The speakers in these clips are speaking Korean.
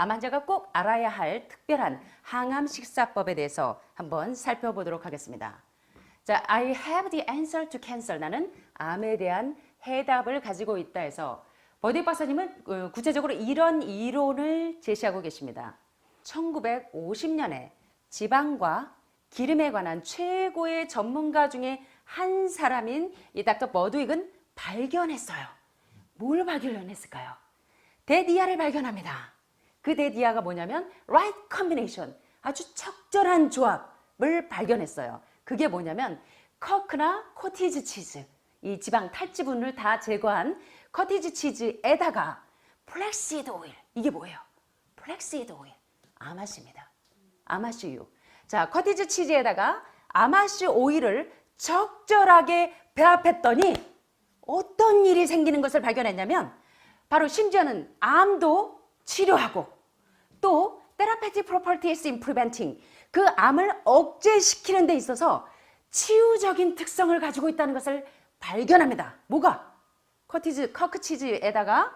암 환자가 꼭 알아야 할 특별한 항암 식사법에 대해서 한번 살펴보도록 하겠습니다. 자, I have the answer to cancer. 나는 암에 대한 해답을 가지고 있다 해서 버디 박사님은 어, 구체적으로 이런 이론을 제시하고 계십니다. 1950년에 지방과 기름에 관한 최고의 전문가 중에 한 사람인 이 닥터 버드윅은 발견했어요. 뭘 발견했을까요? 데디아를 발견합니다. 그 데디아가 뭐냐면 right combination 아주 적절한 조합을 발견했어요. 그게 뭐냐면 커크나 코티즈 치즈 이 지방 탈지분을 다 제거한 커티즈 치즈에다가 플렉시드 오일 이게 뭐예요? 플렉시드 오일 아마씨입니다. 아마씨유. 자 커티즈 치즈에다가 아마씨 오일을 적절하게 배합했더니 어떤 일이 생기는 것을 발견했냐면 바로 심지어는 암도 치료하고 또 properties in preventing 그 암을 억제시키는 데 있어서 치유적인 특성을 가지고 있다는 것을 발견합니다. 뭐가? 커티즈 커크 치즈에다가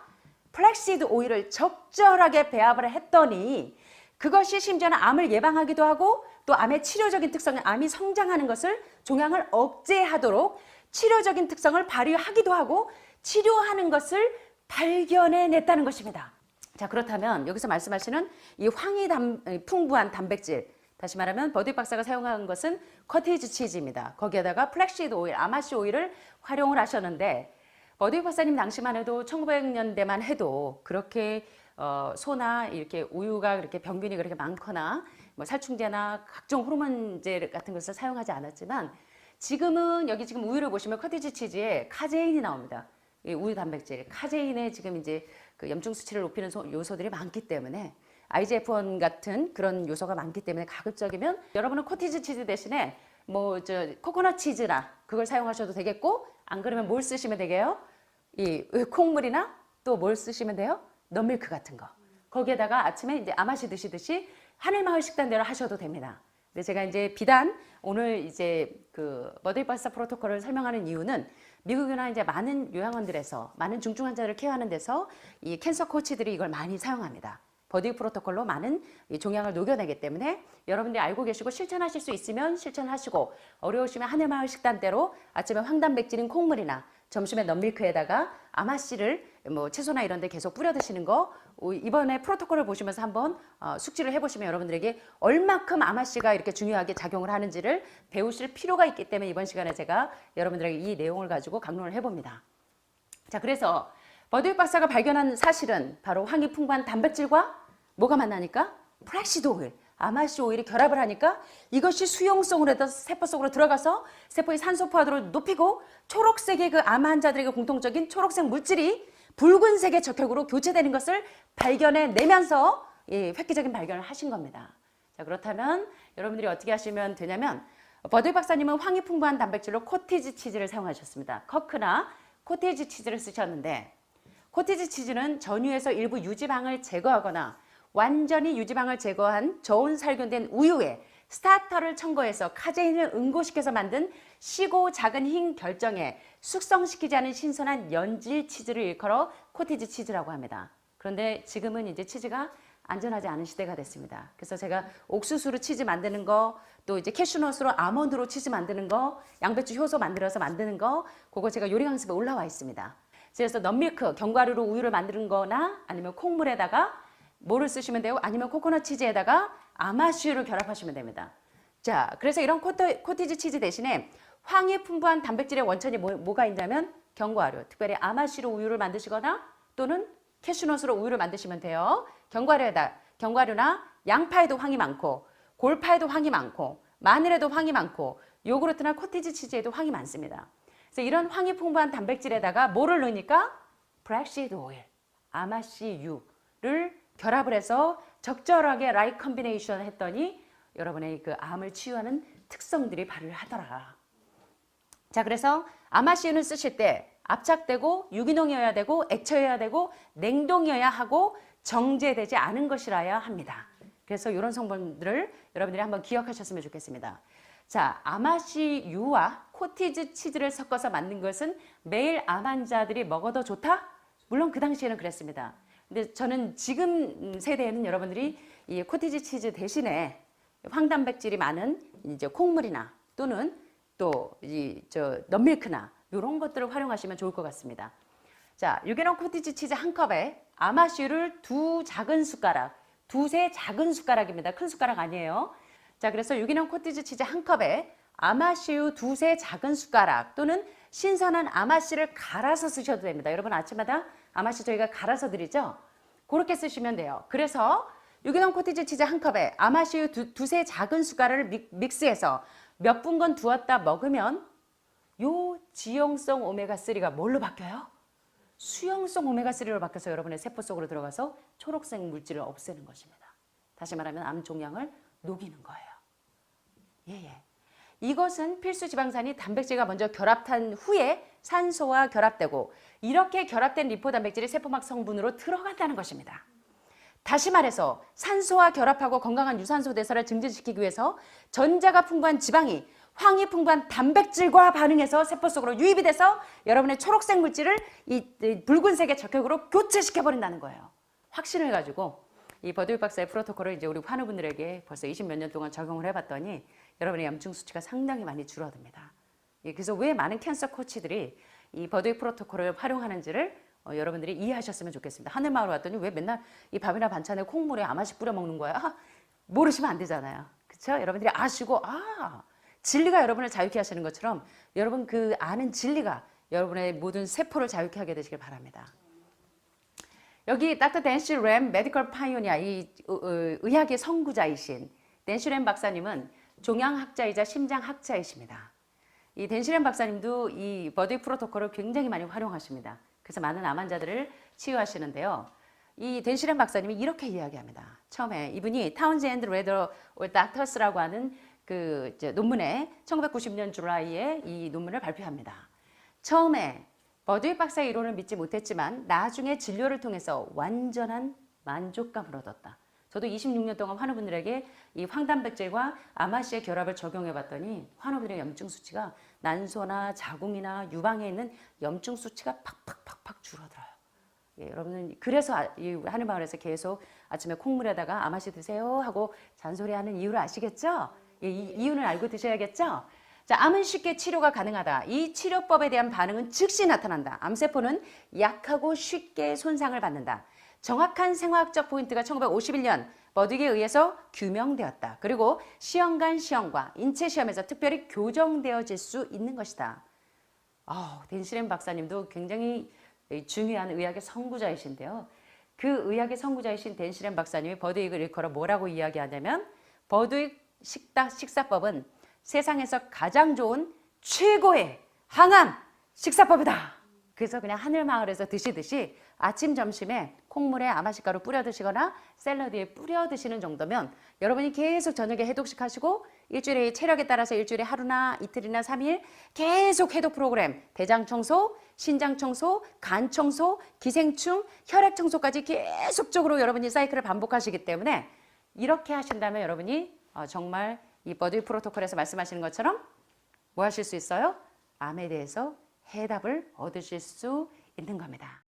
플렉시드 오일을 적절하게 배합을 했더니 그것이 심지어는 암을 예방하기도 하고 또 암의 치료적인 특성인 암이 성장하는 것을 종양을 억제하도록 치료적인 특성을 발휘하기도 하고 치료하는 것을 발견해 냈다는 것입니다. 자 그렇다면 여기서 말씀하시는 이 황이 담, 풍부한 단백질 다시 말하면 버디 박사가 사용한 것은 커티즈 치즈입니다. 거기에다가 플렉시드 오일, 아마시 오일을 활용을 하셨는데 버디 박사님 당시만 해도 1900년대만 해도 그렇게 어, 소나 이렇게 우유가 그렇게 병균이 그렇게 많거나 뭐 살충제나 각종 호르몬제 같은 것을 사용하지 않았지만 지금은 여기 지금 우유를 보시면 커티즈 치즈에 카제인이 나옵니다. 이 우유 단백질, 카제인에 지금 이제 그 염증 수치를 높이는 소- 요소들이 많기 때문에 IGF-1 같은 그런 요소가 많기 때문에 가급적이면 여러분은 코티즈 치즈 대신에 뭐 저 코코넛 치즈나 그걸 사용하셔도 되겠고 안 그러면 뭘 쓰시면 되게요? 이 콩물이나 또 뭘 쓰시면 돼요? 넛밀크 같은 거. 거기에다가 아침에 이제 아마시 드시듯이 하늘마을 식단대로 하셔도 됩니다. 근데 제가 이제 비단 오늘 이제 그 머들바사 프로토콜을 설명하는 이유는 미국이나 이제 많은 요양원들에서 많은 중증 환자를 케어하는 데서 이 캔서 코치들이 이걸 많이 사용합니다. 버디 프로토콜로 많은 이 종양을 녹여내기 때문에 여러분들이 알고 계시고 실천하실 수 있으면 실천하시고 어려우시면 하늘마을 식단대로 아침에 황단백질인 콩물이나 점심에 넛밀크에다가 아마씨를 뭐 채소나 이런 데 계속 뿌려 드시는 거 어, 이번에 프로토콜을 보시면서 한번 어, 숙지를 해보시면 여러분들에게 얼마큼 아마씨가 이렇게 중요하게 작용을 하는지를 배우실 필요가 있기 때문에 이번 시간에 제가 여러분들에게 이 내용을 가지고 강론을 해봅니다. 자, 그래서 버드윅 박사가 발견한 사실은 바로 황이 풍부한 단백질과 뭐가 만나니까 오일, 아마시 오일이 결합을 하니까 이것이 수용성으로 해서 세포 속으로 들어가서 세포의 산소 포화도를 높이고 초록색의 그 암 환자들에게 공통적인 초록색 물질이 붉은색의 적혈구로 교체되는 것을 발견해 내면서 예, 획기적인 발견을 하신 겁니다. 자, 그렇다면 여러분들이 어떻게 하시면 되냐면 버드 박사님은 황이 풍부한 단백질로 코티즈 치즈를 사용하셨습니다. 커크나 코티즈 치즈를 쓰셨는데 코티즈 치즈는 전유에서 일부 유지방을 제거하거나 완전히 유지방을 제거한 저온 살균된 우유에 스타터를 첨가해서 카제인을 응고시켜서 만든 시고 작은 흰 결정에 숙성시키지 않은 신선한 연질 치즈를 일컬어 코티즈 치즈라고 합니다. 그런데 지금은 이제 치즈가 안전하지 않은 시대가 됐습니다. 그래서 제가 옥수수로 치즈 만드는 거, 또 이제 캐슈넛으로 아몬드로 치즈 만드는 거, 양배추 효소 만들어서 만드는 거, 그거 제가 요리 강습에 올라와 있습니다. 그래서 넌밀크, 견과류로 우유를 만드는 거나 아니면 콩물에다가 뭐를 쓰시면 돼요? 아니면 코코넛 치즈에다가 아마슈를 결합하시면 됩니다. 자, 그래서 이런 코트, 코티즈 치즈 대신에 황이 풍부한 단백질의 원천이 뭐, 가 있냐면 견과류, 특별히 아마슈로 우유를 만드시거나 또는 캐슈넛으로 우유를 만드시면 돼요. 견과류에다 견과류나 양파에도 황이 많고 골파에도 황이 많고 마늘에도 황이 많고 요구르트나 코티즈 치즈에도 황이 많습니다. 그래서 이런 황이 풍부한 단백질에다가 뭐를 넣으니까 브렉시드 오일, 아마씨유를 결합을 해서 적절하게 라이 컨비네이션 했더니 여러분의 그 암을 치유하는 특성들이 발휘를 하더라. 자, 그래서 아마씨유는 쓰실 때 압착되고 유기농이어야 되고 액체여야 되고 냉동이어야 하고 정제되지 않은 것이라야 합니다. 그래서 이런 성분들을 여러분들이 한번 기억하셨으면 좋겠습니다. 자, 아마시유와 코티즈 치즈를 섞어서 만든 것은 매일 암 환자들이 먹어도 좋다? 물론 그 당시에는 그랬습니다. 근데 저는 지금 세대에는 여러분들이 이 코티즈 치즈 대신에 황단백질이 많은 이제 콩물이나 또는 또 이저 넘밀크나 이런 것들을 활용하시면 좋을 것 같습니다. 자, 유기농 코티즈 치즈 한 컵에 아마슈를 두 작은 숟가락, 두세 작은 숟가락입니다. 큰 숟가락 아니에요. 자, 그래서 유기농 코티즈 치즈 한 컵에 아마슈 두세 작은 숟가락 또는 신선한 아마씨를 갈아서 쓰셔도 됩니다. 여러분 아침마다 아마씨 저희가 갈아서 드리죠? 그렇게 쓰시면 돼요. 그래서 유기농 코티즈 치즈 한 컵에 아마씨유 두, 두세 작은 숟가락을 믹, 믹스해서 몇 분간 두었다 먹으면 요 지용성 오메가3가 뭘로 바뀌어요? 수용성 오메가3로 바뀌어서 여러분의 세포 속으로 들어가서 초록색 물질을 없애는 것입니다. 다시 말하면 암 종양을 녹이는 거예요. 예, 예. 이것은 필수 지방산이 단백질과 먼저 결합한 후에 산소와 결합되고 이렇게 결합된 리포 단백질이 세포막 성분으로 들어간다는 것입니다. 다시 말해서 산소와 결합하고 건강한 유산소 대사를 증진시키기 위해서 전자가 풍부한 지방이 황이 풍부한 단백질과 반응해서 세포 속으로 유입이 돼서 여러분의 초록색 물질을 이, 이 붉은색의 적혈구로 교체시켜 버린다는 거예요. 확신을 가지고 이 버드윅 박사의 프로토콜을 이제 우리 환우분들에게 벌써 20 몇 년 동안 적용을 해봤더니 여러분의 염증 수치가 상당히 많이 줄어듭니다. 예, 그래서 왜 많은 캔서 코치들이 이 버드윅 프로토콜을 활용하는지를 어, 여러분들이 이해하셨으면 좋겠습니다. 하늘마을 왔더니 왜 맨날 이 밥이나 반찬에 콩물에 아마씩 뿌려 먹는 거야? 아, 모르시면 안 되잖아요. 그렇죠? 여러분들이 아시고 아 진리가 여러분을 자유케 하시는 것처럼 여러분 그 아는 진리가 여러분의 모든 세포를 자유케 하게 되시길 바랍니다. 여기 닥터 댄시 램 메디컬 파이오니아 이 의학의 선구자이신 댄시 램 박사님은 종양학자이자 심장학자이십니다. 이램 박사님도 이 버드 프로토콜을 굉장히 많이 활용하십니다. 그래서 많은 암 환자들을 치유하시는데요. 이램 박사님이 이렇게 이야기합니다. 처음에 이분이 타운즈 앤드 레더 닥터스라고 하는 그 논문에 1990년 줄라이에 이 논문을 발표합니다. 처음에 버드윅 박사의 이론을 믿지 못했지만 나중에 진료를 통해서 완전한 만족감을 얻었다. 저도 26년 동안 환우분들에게 이 황단백질과 아마시의 결합을 적용해 봤더니 환우분들의 염증 수치가 난소나 자궁이나 유방에 있는 염증 수치가 팍팍팍팍 줄어들어요. 예, 여러분은 그래서 아- 이 하늘 마을에서 계속 아침에 콩물에다가 아마시 드세요 하고 잔소리하는 이유를 아시겠죠? 예, 이 이유는 알고 드셔야겠죠? 자, 암은 쉽게 치료가 가능하다. 이 치료법에 대한 반응은 즉시 나타난다. 암세포는 약하고 쉽게 손상을 받는다. 정확한 생화학적 포인트가 1951년 버딕에 의해서 규명되었다. 그리고 시험관 시험과 인체 시험에서 특별히 교정되어질 수 있는 것이다. 아, 덴시렘 박사님도 굉장히 중요한 의학의 선구자이신데요. 그 의학의 선구자이신 덴시렘 박사님이 버드윅을 일컬어 뭐라고 이야기하냐면 버드윅 식다 식사법은 세상에서 가장 좋은 최고의 항암 식사법이다. 그래서 그냥 하늘마을에서 드시듯이 아침 점심에 콩물에 아마시가루 뿌려 드시거나 샐러드에 뿌려 드시는 정도면 여러분이 계속 저녁에 해독식 하시고 일주일에 체력에 따라서 일주일에 하루나 이틀이나 삼일 계속 해독 프로그램 대장 청소, 신장 청소, 간 청소, 기생충, 혈액 청소까지 계속적으로 여러분이 사이클을 반복하시기 때문에 이렇게 하신다면 여러분이 어, 정말 이 버드 프로토콜에서 말씀하시는 것처럼 뭐 하실 수 있어요? 암에 대해서 해답을 얻으실 수 있는 겁니다.